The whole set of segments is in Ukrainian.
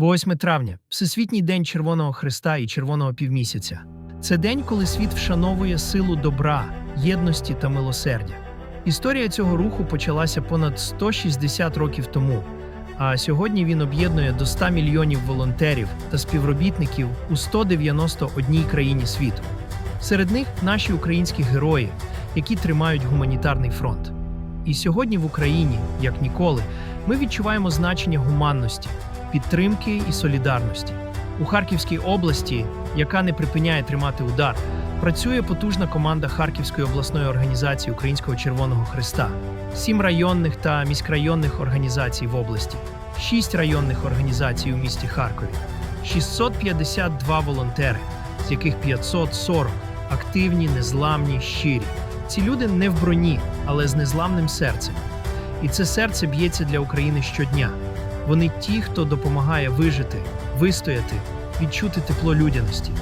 8 травня Всесвітній день Червоного Христа і Червоного півмісяця. Це день, коли світ вшановує силу добра, єдності та милосердя. Історія цього руху почалася понад 160 років тому, а сьогодні він об'єднує до 100 мільйонів волонтерів та співробітників у 191 країні світу. Серед них наші українські герої, які тримають гуманітарний фронт. І сьогодні в Україні, як ніколи, ми відчуваємо значення гуманності, підтримки і солідарності. У Харківській області, яка не припиняє тримати удар, працює потужна команда Харківської обласної організації Українського Червоного Христа, сім районних та міськрайонних організацій в області, шість районних організацій у місті Харкові, 652 волонтери, з яких 540 активні, незламні, щирі. Ці люди не в броні, але з незламним серцем. І це серце б'ється для України щодня. Вони ті, хто допомагає вижити, вистояти, відчути тепло людяності.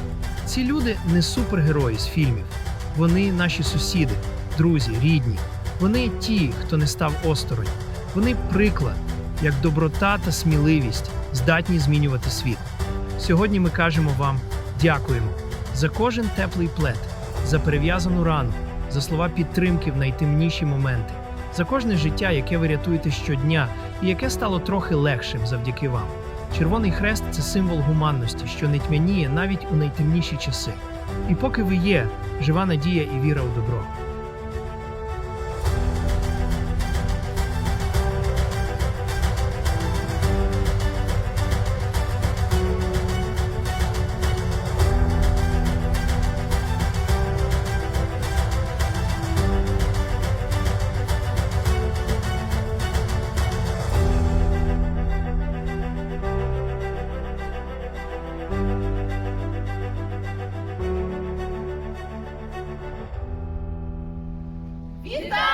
Ці люди не супергерої з фільмів. Вони наші сусіди, друзі, рідні. Вони ті, хто не став осторонь. Вони приклад, як доброта та сміливість здатні змінювати світ. Сьогодні ми кажемо вам дякуємо за кожен теплий плед, за перев'язану рану, за слова підтримки в найтемніші моменти, за кожне життя, яке ви рятуєте щодня і яке стало трохи легшим завдяки вам. Червоний хрест це символ гуманності, що не тьмяніє навіть у найтемніші часи. І поки ви є, жива надія і віра у добро. Вітаю!